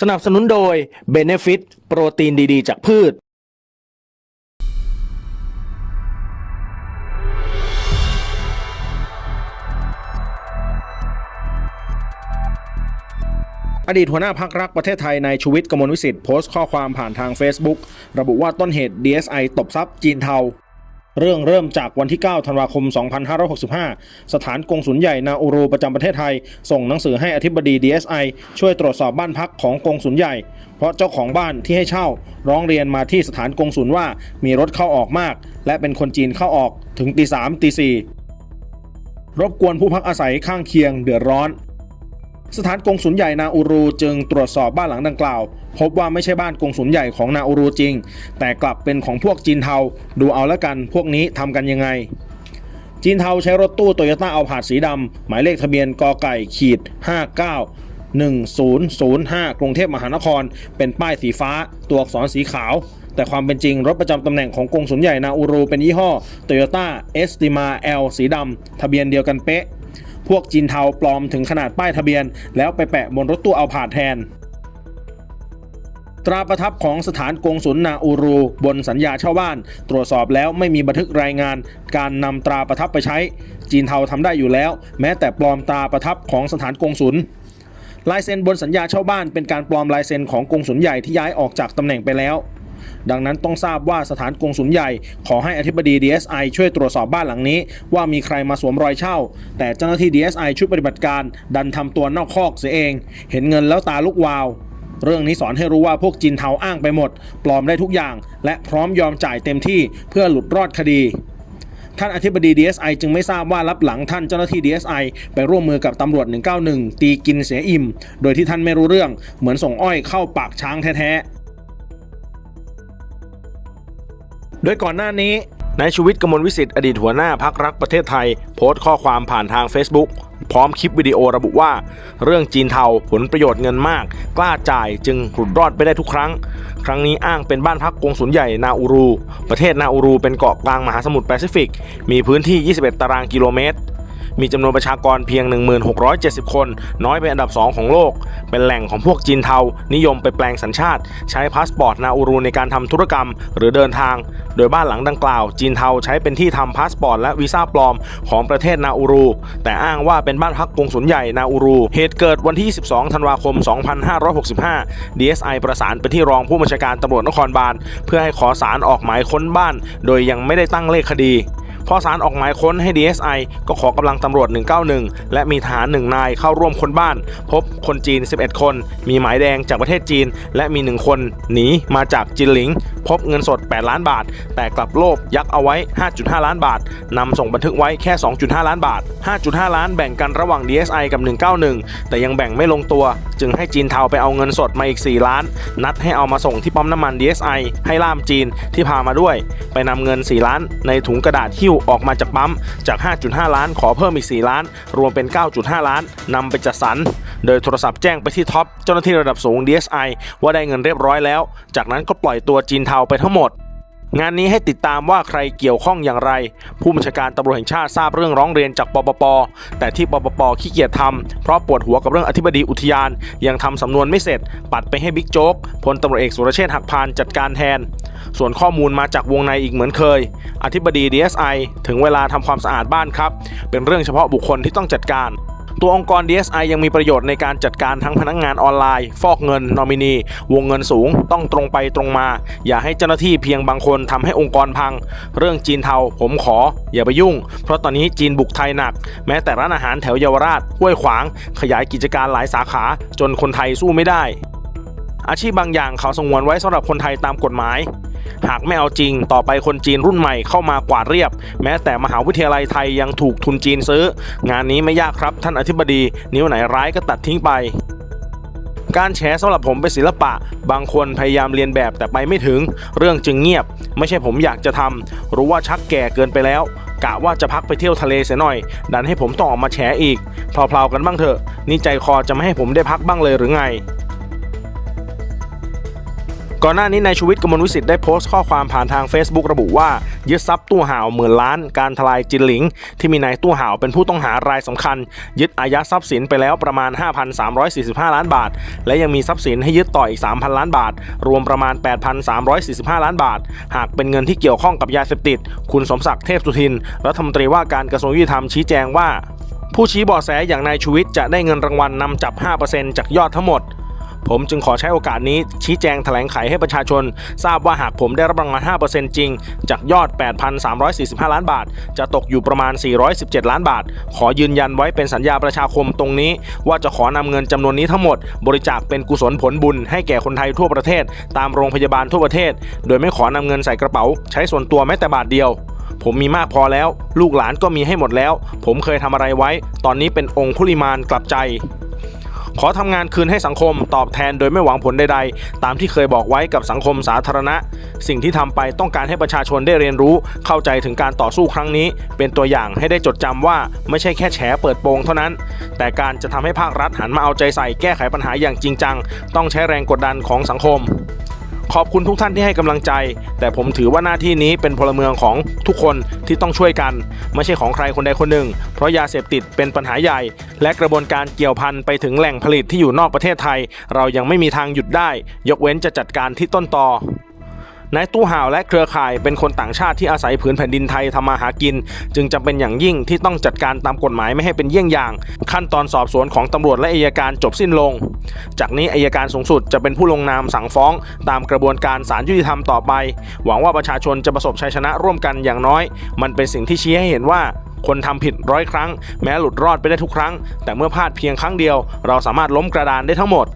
สนับสนุนโดย Benefit โปรตีนดีๆ จากพืช อดีตหัวหน้าพักรักประเทศไทยในายชูวิทย์กมลวิสิทธิ์โพสต์ข้อความผ่านทาง Facebook ระบุว่าต้นเหตุ DSI ตบทรัพย์จีนเทา เรื่องเริ่มจากวันที่ 9 ธันวาคม 2565 สถานกงสุลใหญ่นาอูรูประจำประเทศไทย ส่งหนังสือให้อธิบดี DSI ช่วยตรวจสอบบ้านพักของกงสุลใหญ่ เพราะเจ้าของบ้านที่ให้เช่า ร้องเรียนมาที่สถานกงสุลว่ามีรถเข้าออกมาก และเป็นคนจีนเข้าออกถึงตีสามตีสี่รบกวนผู้พักอาศัยข้างเคียงเดือดร้อน สถานกงสุลใหญ่นาอูรูจึงตรวจสอบบ้านหลังดังกล่าว พบว่าไม่ใช่บ้านกงสุลใหญ่ของนาอูรูจริง แต่กลับเป็นของพวกจีนเทา ดูเอาล้วกันพวกนี้ทำกันยังไง จีนเทาใช้รถตู้โตโยต้าเอาผาดสีดำหมายเลขทะเบียนกไก่ขีด 59 1005 กรุงเทพมหานคร เป็นป้ายสีฟ้า ตัวอักษรสีขาว แต่ความเป็นจริง รถประจำตำแหน่งของกงสุลใหญ่นาอูรูเป็นยี่ห้อ Toyota Estima L สีดำทะเบียนเดียวกันเป๊ะ พวกจีนเทาปลอมถึงขนาดป้ายทะเบียน แล้วไปแปะบนรถตู้เอาผาดแทน ตราประทับของสถานกงสุลนาอูรู บนสัญญาเช่าบ้าน ตรวจสอบแล้วไม่มีบันทึกรายงาน การนำตราประทับไปใช้ จีนเทาทำได้อยู่แล้ว แม้แต่ปลอมตราประทับของสถานกงสุลลายเซ็นบนสัญญาเช่าบ้านเป็นการปลอมลายเซ็นของกงสุลใหญ่ที่ย้ายออกจากตำแหน่งไปแล้ว ดังนั้นต้องทราบว่าสถานกงสุลใหญ่ ขอให้อธิบดี DSI ช่วยตรวจสอบบ้านหลังนี้ ว่ามีใครมาสวมรอยเช่า แต่เจ้าหน้าที่ DSI ชุดปฏิบัติการ ดันทำตัวนอกคอกเสียเอง เห็นเงินแล้วตาลุกวาว เรื่องนี้สอนให้รู้ว่าพวกจีนเทาอ้างไปหมด ปลอมได้ทุกอย่าง และพร้อมยอมจ่ายเต็มที่เพื่อหลุดรอดคดีท่านอธิบดี DSI จึงไม่ทราบว่ารับหลังท่านเจ้าหน้าที่ DSI ไปร่วมมือกับตำรวจ 191 ตีกินเสียอิ่ม โดยที่ท่านไม่รู้เรื่อง เหมือนส่งอ้อยเข้าปากช้างแท้ๆ โดยก่อนหน้านี้นายชูวิทย์กมลวิสิทธิ์อดีตหัวหน้าพักรักประเทศไทย โพสต์ข้อความผ่านทาง Facebook พร้อมคลิปวิดีโอระบุว่า เรื่องจีนเทาผลประโยชน์เงินมาก กล้าจ่ายจึงหลุดรอดไปได้ทุกครั้ง ครั้งนี้อ้างเป็นบ้านพักกงสุลใหญ่นาอูรู ประเทศนาอูรูเป็นเกาะกลางมหาสมุทรแปซิฟิก มีพื้นที่ 21 ตารางกิโลเมตร มีจำนวนประชากรเพียง 1670 คน น้อยเป็นอันดับ 2 ของโลก เป็นแหล่งของพวกจีนเทา นิยมไปแปลงสัญชาติ ใช้พาสปอร์ตนาอูรูในการทำธุรกรรมหรือเดินทาง โดยบ้านหลังดังกล่าว จีนเทาใช้เป็นที่ทำพาสปอร์ตและวีซ่าปลอมของประเทศนาอูรู แต่อ้างว่าเป็นบ้านพักกงสุลใหญ่นาอูรู เหตุเกิดวันที่22ธันวาคม 2565 DSI ประสานไปที่รองผู้บัญชาการตำรวจนครบาลเพื่อให้ขอสารออกหมายค้นบ้าน โดยยังไม่ได้ตั้งเลขคดี พอสารออกหมายค้นให้ DSI ก็ขอกำลังตำรวจ 191 และมีทหารหนึ่งนายเข้าร่วมค้นบ้าน พบคนจีน 11 คน มีหมายแดงจากประเทศจีน และมี1คนหนีมาจากจินหลิง พบเงินสด 8 ล้านบาท แต่กลับโลภยักเอาไว้ 5.5 ล้านบาทนำส่งบันทึกไว้แค่ 2.5 ล้านบาท 5.5 ล้านแบ่งกันระหว่าง DSI กับ 191 แต่ยังแบ่งไม่ลงตัว จึงให้จีนเทาไปเอาเงินสดมาอีก 4 ล้าน นัดให้เอามาส่งที่ปั๊มน้ำมัน DSI ให้ล่ามจีนที่พามาด้วย ไปนำเงิน 4 ล้าน ในถุงกระดาษหิ้วออกมาจากปั๊มจาก 5.5 ล้าน ขอเพิ่มอีก 4 ล้าน รวมเป็น 9.5 ล้านนำไปจัดสรร โดยโทรศัพท์แจ้งไปที่ท็อปเจ้าหน้าที่ระดับสูง DSI ว่าได้เงินเรียบร้อยแล้ว จากนั้นก็ปล่อยตัวจีนเทาไปทั้งหมด งานนี้ให้ติดตามว่าใครเกี่ยวข้องอย่างไร ผู้บัญชาการตำรวจแห่งชาติทราบเรื่องร้องเรียนจากปปป แต่ที่ปปปขี้เกียจทำเพราะปวดหัวกับเรื่องอธิบดีอุทยาน ยังทำสำนวนไม่เสร็จ ปัดไปให้บิ๊กโจ๊กพลตำรวจเอกสุรเชษฐ์หักพานจัดการแทน ส่วนข้อมูลมาจากวงในอีกเหมือนเคย อธิบดี DSI ถึงเวลาทำความสะอาดบ้านครับ เป็นเรื่องเฉพาะบุคคลที่ต้องจัดการ ตัวองค์กร DSI ยังมีประโยชน์ในการจัดการทั้งพนักงงานออนไลน์ ฟอกเงินนอมินี วงเงินสูง ต้องตรงไปตรงมา อย่าให้เจ้าหน้าที่เพียงบางคนทำให้องค์กรพัง เรื่องจีนเทาผมขอ อย่าไปยุ่ง เพราะตอนนี้จีนบุกไทยหนัก แม้แต่ร้านอาหารแถวเยาวราชห้วยขวาง ขยายกิจการหลายสาขา จนคนไทยสู้ไม่ได้อาชีพบางอย่างเขาสงวนไว้สำหรับคนไทยตามกฎหมาย หากไม่เอาจริง ต่อไปคนจีนรุ่นใหม่เข้ามากวาดเรียบ แม้แต่มหาวิทยาลัยไทยยังถูกทุนจีนซื้อ งานนี้ไม่ยากครับท่านอธิบดี นิ้วไหนร้ายก็ตัดทิ้งไปการแฉสำหรับผมเป็นศิลปะ บางคนพยายามเรียนแบบแต่ไปไม่ถึง เรื่องจึงเงียบ ไม่ใช่ผมอยากจะทำรู้ว่าชักแก่เกินไปแล้ว กะว่าจะพักไปเที่ยวทะเลเสียหน่อย ดันให้ผมต้องออกมาแฉอีกเพลาๆกันบ้างเถอะ นี่ใจคอจะไม่ให้ผมได้พักบ้างเลยหรือไง ก่อนหน้านี้นายชูวิทย์กมลวิสิทธิ์ได้โพสต์ข้อความผ่านทาง Facebook ระบุว่ายึดทรัพย์ตู้ห่าวหมื่นล้าน การทลายจินหลิง ที่มีนายตู้ห่าวเป็นผู้ต้องหารายสำคัญ ยึดอายัดทรัพย์สินไปแล้วประมาณ 5,345 ล้านบาท และยังมีทรัพย์สินให้ยึดต่ออีก 3,000 ล้านบาท รวมประมาณ 8,345 ล้านบาท หากเป็นเงินที่เกี่ยวข้องกับยาเสพติด คุณสมศักดิ์เทพสุทินรัฐมนตรีว่าการกระทรวงยุติธรรมชี้แจงว่า ผู้ชี้เบาะแสอย่างนายชูวิทย์จะได้เงินรางวัลนำจับ 5%จากยอดทั้งหมด ผมจึงขอใช้โอกาสนี้ชี้แจงแถลงไขให้ประชาชน ทราบว่าหากผมได้รับรางวัล 5%จริง จากยอด 8,345 ล้านบาท จะตกอยู่ประมาณ 417 ล้านบาท ขอยืนยันไว้เป็นสัญญาประชาคมตรงนี้ ว่าจะขอนำเงินจำนวนนี้ทั้งหมด บริจาคเป็นกุศลผลบุญให้แก่คนไทยทั่วประเทศ ตามโรงพยาบาลทั่วประเทศ โดยไม่ขอนำเงินใส่กระเป๋า ใช้ส่วนตัวแม้แต่บาทเดียวผมมีมากพอแล้ว ลูกหลานก็มีให้หมดแล้ว ผมเคยทำอะไรไว้ ตอนนี้เป็นองคุลิมานกลับใจ ขอทำงานคืนให้สังคมตอบแทนโดยไม่หวังผลใดๆ ตามที่เคยบอกไว้กับสังคมสาธารณะ สิ่งที่ทำไปต้องการให้ประชาชนได้เรียนรู้ เข้าใจถึงการต่อสู้ครั้งนี้ เป็นตัวอย่างให้ได้จดจำว่าไม่ใช่แค่แฉเปิดโปงเท่านั้น แต่การจะทำให้ภาครัฐหันมาเอาใจใส่แก้ไขปัญหาอย่างจริงจัง ต้องใช้แรงกดดันของสังคม ขอบคุณทุกท่านที่ให้กำลังใจ แต่ผมถือว่าหน้าที่นี้เป็นพลเมืองของทุกคนที่ต้องช่วยกัน ไม่ใช่ของใครคนใดคนหนึ่ง เพราะยาเสพติดเป็นปัญหาใหญ่ และกระบวนการเกี่ยวพันไปถึงแหล่งผลิตที่อยู่นอกประเทศไทย เรายังไม่มีทางหยุดได้ ยกเว้นจะจัดการที่ต้นตอ นายตู้ห่าวและเครือข่ายเป็นคนต่างชาติที่อาศัยผืนแผ่นดินไทยทำมาหากิน จึงจำเป็นอย่างยิ่งที่ต้องจัดการตามกฎหมายไม่ให้เป็นเยี่ยงอย่าง ขั้นตอนสอบสวนของตำรวจและอัยการจบสิ้นลง จากนี้อัยการสูงสุดจะเป็นผู้ลงนามสั่งฟ้อง ตามกระบวนการศาลยุติธรรมต่อไป หวังว่าประชาชนจะประสบชัยชนะร่วมกันอย่างน้อย มันเป็นสิ่งที่ชี้ให้เห็นว่าคนทำผิดร้อยครั้ง แม้หลุดรอดไปได้ทุกครั้ง แต่เมื่อพลาดเพียงครั้งเดียว เราสามารถล้มกระดานได้ทั้งหมด